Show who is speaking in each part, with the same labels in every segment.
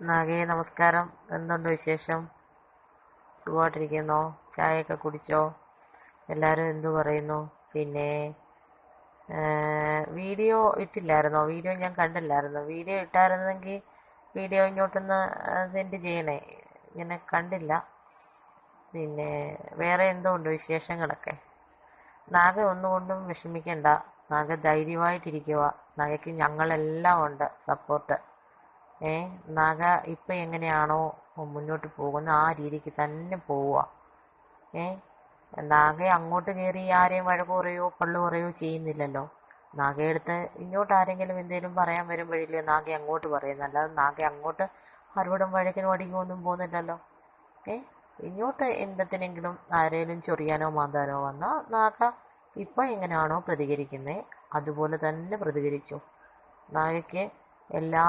Speaker 1: നാഗേ നമസ്കാരം. എന്തുണ്ട് വിശേഷം? സുഖമായിട്ടിരിക്കുന്നോ? ചായയൊക്കെ കുടിച്ചോ? എല്ലാവരും എന്തു പറയുന്നു? പിന്നെ വീഡിയോ ഇട്ടില്ലായിരുന്നോ? വീഡിയോ ഞാൻ കണ്ടില്ലായിരുന്നു. വീഡിയോ ഇട്ടായിരുന്നെങ്കിൽ വീഡിയോ ഇങ്ങോട്ടൊന്ന് സെൻഡ് ചെയ്യണേ. ഇങ്ങനെ കണ്ടില്ല. പിന്നെ വേറെ എന്തുകൊണ്ട് വിശേഷങ്ങളൊക്കെ? നാഗ ഒന്നുകൊണ്ടും വിഷമിക്കണ്ട. നാഗ ധൈര്യമായിട്ടിരിക്കുക നാഗയ്ക്ക് ഞങ്ങളെല്ലാം ഉണ്ട്. സപ്പോർട്ട്. ഏ നാഗ ഇപ്പം എങ്ങനെയാണോ മുന്നോട്ട് പോകുന്ന ആ രീതിക്ക് തന്നെ പോവുക. ഏ നാഗ അങ്ങോട്ട് കയറി ആരെയും വഴക്ക് പറയോ പള്ളു പറയോ ചെയ്യുന്നില്ലല്ലോ. നാഗയെടുത്ത് ഇങ്ങോട്ട് ആരെങ്കിലും എന്തെങ്കിലും പറയാൻ വരുമ്പോഴില്ലേ നാഗ അങ്ങോട്ട് പറയുന്നത്? അല്ലാതെ നാഗ അങ്ങോട്ട് ആരോടും വഴക്കിനും അടിക്കും ഒന്നും പോകുന്നില്ലല്ലോ. ഏ ഇങ്ങോട്ട് എന്തെങ്കിലും ആരെങ്കിലും ചൊറിയാനോ മാന്താനോ വന്നാൽ നാഗ ഇപ്പം എങ്ങനെയാണോ പ്രതികരിക്കുന്നത് അതുപോലെ തന്നെ പ്രതികരിച്ചു. നാഗയ്ക്ക് എല്ലാ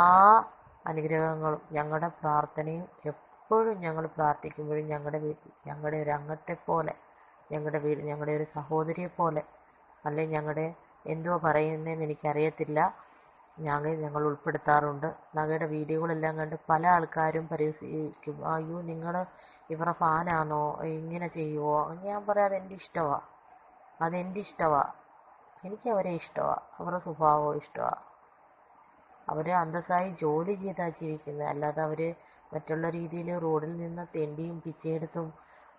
Speaker 1: അനുഗ്രഹങ്ങളും ഞങ്ങളുടെ പ്രാർത്ഥനയും എപ്പോഴും ഞങ്ങൾ പ്രാർത്ഥിക്കുമ്പോഴും ഞങ്ങളുടെ വീട്ടിൽ ഞങ്ങളുടെ ഒരു അംഗത്തെ പോലെ ഞങ്ങളുടെ വീട് ഞങ്ങളുടെ ഒരു സഹോദരിയെ പോലെ അല്ലെ ഞങ്ങളുടെ എന്തോ പറയുന്നതെന്ന് എനിക്കറിയത്തില്ല. ഞങ്ങൾ ഞങ്ങൾ ഉൾപ്പെടുത്താറുണ്ട്. നഗയുടെ വീഡിയോകളെല്ലാം കണ്ട് പല ആൾക്കാരും പരിഹസിക്കും. അയ്യോ നിങ്ങൾ ഇവരുടെ ഫാനാണോ ഇങ്ങനെ ചെയ്യുമോ ഞാൻ പറയാം അതെന്റെ ഇഷ്ടമാണ് അതെന്റെ ഇഷ്ടമാണ് എനിക്ക് അവരെ ഇഷ്ടമാണ് അവരുടെ സ്വഭാവവും ഇഷ്ടമാണ് അവർ അന്തസ്സായി ജോലി ചെയ്താൽ ജീവിക്കുന്നത് അല്ലാതെ അവർ മറ്റുള്ള രീതിയിൽ റോഡിൽ നിന്ന് തെണ്ടിയും പിച്ചയെടുത്തും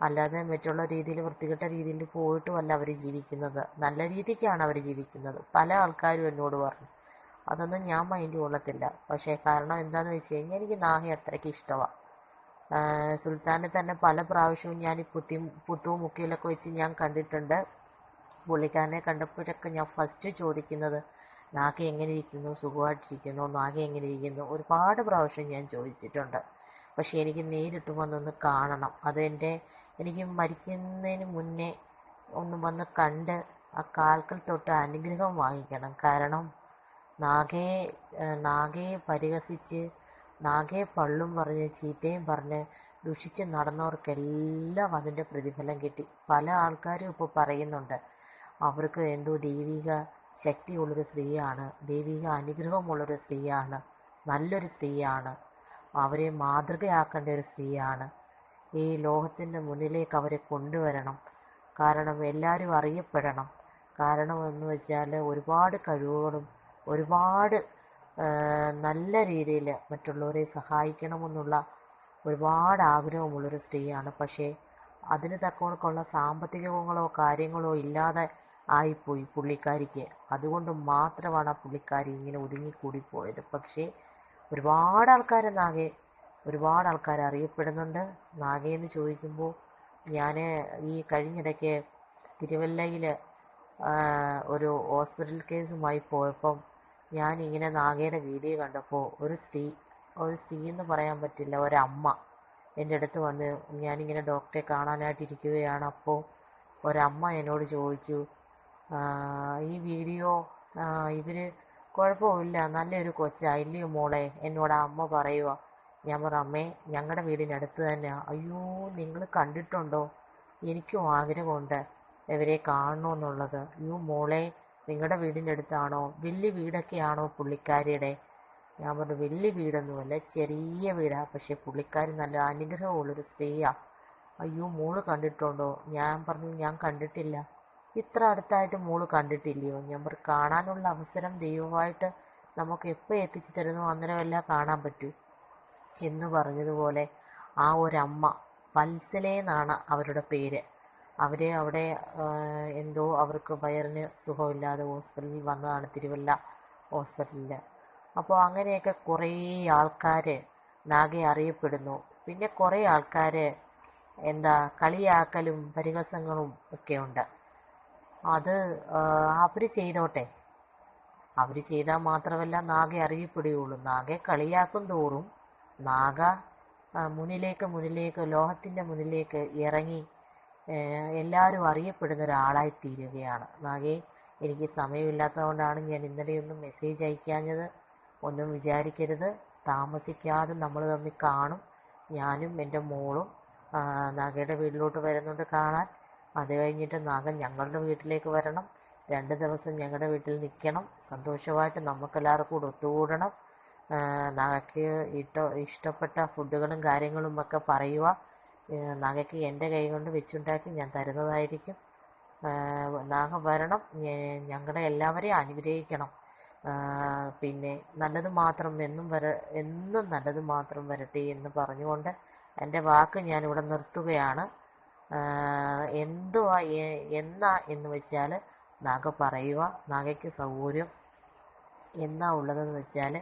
Speaker 1: അല്ലാതെ മറ്റുള്ള രീതിയിൽ വൃത്തികെട്ട രീതിയിൽ പോയിട്ടും അല്ല അവർ ജീവിക്കുന്നത്. നല്ല രീതിക്കാണ് അവർ ജീവിക്കുന്നത്. പല ആൾക്കാരും എന്നോട് പറഞ്ഞു. അതൊന്നും ഞാൻ മൈൻഡ് കൊള്ളത്തില്ല. പക്ഷേ കാരണം എന്താണെന്ന് വെച്ച് കഴിഞ്ഞാൽ എനിക്ക് നാഹി അത്രയ്ക്ക് ഇഷ്ടമാണ് സുൽത്താനെ തന്നെ പല പ്രാവശ്യവും ഞാൻ ഈ പുത്തി പുത്തും മുക്കിയിലൊക്കെ വെച്ച് ഞാൻ കണ്ടിട്ടുണ്ട്. പുള്ളിക്കാരനെ കണ്ടപ്പോഴൊക്കെ ഞാൻ ഫസ്റ്റ് ചോദിക്കുന്നത് നാഗ എങ്ങനെ ഇരിക്കുന്നു? സുഖമായിട്ടിരിക്കുന്നു? നാഗ എങ്ങനെ ഇരിക്കുന്നു? ഒരുപാട് പ്രാവശ്യം ഞാൻ ചോദിച്ചിട്ടുണ്ട്. പക്ഷേ എനിക്ക് നേരിട്ട് വന്നൊന്ന് കാണണം. അതെന്റെ എനിക്ക് മരിക്കുന്നതിന് മുന്നേ ഒന്ന് വന്ന് കണ്ട് ആ കാൽക്കൽ തൊട്ട് അനുഗ്രഹം വാങ്ങിക്കണം. കാരണം നാഗയെ നാഗയെ പരിഹസിച്ച് നാഗയെ പള്ളും പറഞ്ഞ് ചീത്തയും പറഞ്ഞ് ദുഷിച്ച് നടന്നവർക്കെല്ലാം അതിന്റെ പ്രതിഫലം കിട്ടി. പല ആൾക്കാരും ഇപ്പോൾ പറയുന്നുണ്ട് അവർക്ക് എന്തോ ദൈവിക ശക്തിയുള്ളൊരു സ്ത്രീയാണ്. ദൈവിക അനുഗ്രഹമുള്ളൊരു സ്ത്രീയാണ്. നല്ലൊരു സ്ത്രീയാണ്. അവരെ മാതൃകയാക്കേണ്ട ഒരു സ്ത്രീയാണ്. ഈ ലോകത്തിന്റെ മുന്നിലേക്ക് അവരെ കൊണ്ടുവരണം. കാരണം എല്ലാവരും അറിയപ്പെടണം. കാരണം എന്ന് വെച്ചാൽ ഒരുപാട് കഴിവുകളും ഒരുപാട് നല്ല രീതിയിൽ മറ്റുള്ളവരെ സഹായിക്കണമെന്നുള്ള ഒരുപാട് ആഗ്രഹമുള്ളൊരു സ്ത്രീയാണ്. പക്ഷേ അതിന് തക്കവണക്കുള്ള സാമ്പത്തികങ്ങളോ കാര്യങ്ങളോ ഇല്ലാതെ ആയിപ്പോയി പുള്ളിക്കാരിക്ക്. അതുകൊണ്ട് മാത്രമാണ് ആ പുള്ളിക്കാരി ഇങ്ങനെ ഒതുങ്ങിക്കൂടി പോയത്. പക്ഷേ ഒരുപാട് ആൾക്കാർ നാഗെ ഒരുപാട് ആൾക്കാർ അറിയപ്പെടുന്നുണ്ട്. നാഗയെന്ന് ചോദിക്കുമ്പോൾ ഞാൻ ഈ കഴിഞ്ഞിടയ്ക്ക് തിരുവല്ലയിൽ ഒരു ഹോസ്പിറ്റൽ കേസുമായി പോയപ്പം ഞാൻ ഇങ്ങനെ നാഗയുടെ വീഡിയോ കണ്ടപ്പോൾ ഒരു സ്ത്രീ ഒരു സ്ത്രീ എന്ന് പറയാൻ പറ്റില്ല ഒരമ്മ എന്റെ അടുത്ത് വന്ന് ഞാനിങ്ങനെ ഡോക്ടറെ കാണാനായിട്ടിരിക്കുകയാണ്. അപ്പോൾ ഒരമ്മ എന്നോട് ചോദിച്ചു ഈ വീഡിയോ ഇവർ കുഴപ്പമില്ല. നല്ലൊരു കൊച്ചായില്ലയോ മോളെ? എന്നോട് അമ്മ പറയുക ഞാൻ പറഞ്ഞു അമ്മേ ഞങ്ങളുടെ വീടിനടുത്ത് തന്നെ. അയ്യോ നിങ്ങൾ കണ്ടിട്ടുണ്ടോ? എനിക്കും ആഗ്രഹമുണ്ട് ഇവരെ കാണണമെന്നുള്ളത് അയ്യോ മോളെ നിങ്ങളുടെ വീടിന്റെ അടുത്താണോ വലിയ വീടൊക്കെയാണോ പുള്ളിക്കാരിയുടെ ഞാൻ പറഞ്ഞു വലിയ വീടൊന്നുമല്ല ചെറിയ വീടാണ് പക്ഷേ പുള്ളിക്കാരി നല്ല അനുഗ്രഹമുള്ളൊരു സ്ത്രീയാണ് അയ്യോ മോൾ കണ്ടിട്ടുണ്ടോ? ഞാൻ പറഞ്ഞു ഞാൻ കണ്ടിട്ടില്ല. ഇത്ര അടുത്തായിട്ട് മോൾ കണ്ടിട്ടില്ലയോ? പറഞ്ഞു കാണാനുള്ള അവസരം ദൈവമായിട്ട് നമുക്ക് എപ്പോൾ എത്തിച്ചു തരുന്നു? അന്നേരമെല്ലാം കാണാൻ പറ്റൂ. എന്ന് പറഞ്ഞതുപോലെ ആ ഒരമ്മ പൽസലേന്നാണ് അവരുടെ പേര്. അവർ അവിടെ എന്തോ അവർക്ക് വയറിന് സുഖമില്ലാതെ ഹോസ്പിറ്റലിൽ വന്നതാണ് തിരുവല്ല ഹോസ്പിറ്റലിൽ. അപ്പോൾ അങ്ങനെയൊക്കെ കുറേ ആൾക്കാർ നാഗെ അറിയപ്പെടുന്നു. പിന്നെ കുറേ ആൾക്കാർ എന്താ കളിയാക്കലും പരിഹസങ്ങളും ഒക്കെ ഉണ്ട്. അത് അവർ ചെയ്തോട്ടെ. അവർ ചെയ്താൽ മാത്രമല്ല നാഗെ അറിയപ്പെടുകയുള്ളൂ. നാഗെ കളിയാക്കും തോറും നാഗ മുന്നിലേക്ക് മുന്നിലേക്ക് ലോഹത്തിന്റെ മുന്നിലേക്ക് ഇറങ്ങി എല്ലാവരും അറിയപ്പെടുന്ന ഒരാളായി തീരുകയാണ്. നാഗെ എനിക്ക് സമയമില്ലാത്തതുകൊണ്ടാണ് ഞാൻ ഇന്നലെയൊന്നും മെസ്സേജ് അയക്കാഞ്ഞത്. ഒന്നും വിചാരിക്കരുത്. താമസിക്കാതെ നമ്മൾ തമ്മിൽ കാണും. ഞാനും എന്റെ മോളും നാഗയുടെ വീട്ടിലോട്ട് വരുന്നുണ്ട് കാണാൻ. അത് കഴിഞ്ഞിട്ട് നാഗൻ ഞങ്ങളുടെ വീട്ടിലേക്ക് വരണം. രണ്ട് ദിവസം ഞങ്ങളുടെ വീട്ടിൽ നിൽക്കണം. സന്തോഷമായിട്ട് നമുക്കെല്ലാവർക്കും കൂടെ ഒത്തുകൂടണം. നാഗയ്ക്ക് ഇട്ടോ ഇഷ്ടപ്പെട്ട ഫുഡുകളും കാര്യങ്ങളും ഒക്കെ പറയുക നഗയ്ക്ക് എന്റെ കൈ കൊണ്ട് വെച്ചുണ്ടാക്കി ഞാൻ തരുന്നതായിരിക്കും. നാഗ വരണം. ഞങ്ങളെ എല്ലാവരെയും അനുഗ്രഹിക്കണം. പിന്നെ നല്ലത് മാത്രം എന്നും വര എന്നും നല്ലത് മാത്രം വരട്ടെ എന്ന് പറഞ്ഞുകൊണ്ട് എന്റെ വാക്ക് ഞാൻ ഞാനിവിടെ നിർത്തുകയാണ്. എന്തുവാ എന്നാ എന്ന് വെച്ചാൽ നഗ പറയുക നഗയ്ക്ക് സൗകര്യം എന്നാ ഉള്ളതെന്ന് വെച്ചാൽ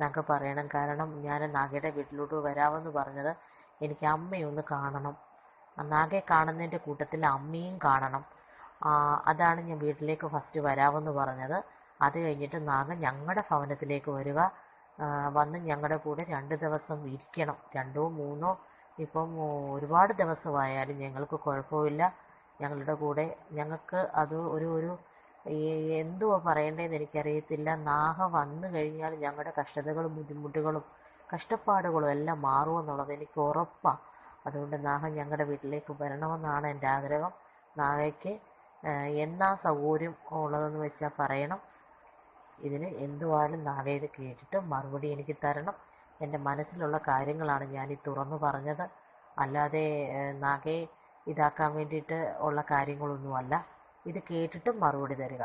Speaker 1: നഗ പറയണം. കാരണം ഞാൻ നഗയുടെ വീട്ടിലോട്ട് വരാമെന്ന് പറഞ്ഞത് എനിക്ക് അമ്മയൊന്ന് കാണണം. നാഗയെ കാണുന്നതിന്റെ കൂട്ടത്തിൽ അമ്മയും കാണണം. അതാണ് ഞാൻ വീട്ടിലേക്ക് ഫസ്റ്റ് വരാമെന്ന് പറഞ്ഞത്. അത് കഴിഞ്ഞിട്ട് നാഗ ഞങ്ങളുടെ ഭവനത്തിലേക്ക് വരിക. വന്ന് ഞങ്ങളുടെ കൂടെ രണ്ട് ദിവസം ഇരിക്കണം. രണ്ടോ മൂന്നോ ഇപ്പം ഒരുപാട് ദിവസമായാലും ഞങ്ങൾക്ക് കുഴപ്പമില്ല. ഞങ്ങളുടെ കൂടെ ഞങ്ങൾക്ക് അത് ഒരു ഒരു എന്തുവാ പറയേണ്ടതെന്ന് എനിക്കറിയത്തില്ല. നാഗ വന്നു കഴിഞ്ഞാൽ ഞങ്ങളുടെ കഷ്ടതകളും ബുദ്ധിമുട്ടുകളും കഷ്ടപ്പാടുകളും എല്ലാം മാറുമെന്നുള്ളത് എനിക്ക് ഉറപ്പാണ് അതുകൊണ്ട് നാഗ ഞങ്ങളുടെ വീട്ടിലേക്ക് വരണമെന്നാണ് എന്റെ ആഗ്രഹം. നാഹയ്ക്ക് എന്നാ സൗകര്യം ഉള്ളതെന്ന് വെച്ചാൽ പറയണം. ഇതിന് എന്തുവായാലും നാഗ ഇത് കേട്ടിട്ട് മറുപടി എനിക്ക് തരണം. എന്റെ മനസ്സിലുള്ള കാര്യങ്ങളാണ് ഞാൻ ഈ തുറന്നു പറഞ്ഞത്. അല്ലാതെ നാകെ ഇതാക്കാൻ വേണ്ടിയിട്ട് ഉള്ള കാര്യങ്ങളൊന്നുമല്ല. ഇത് കേട്ടിട്ടും മറുപടി തരിക.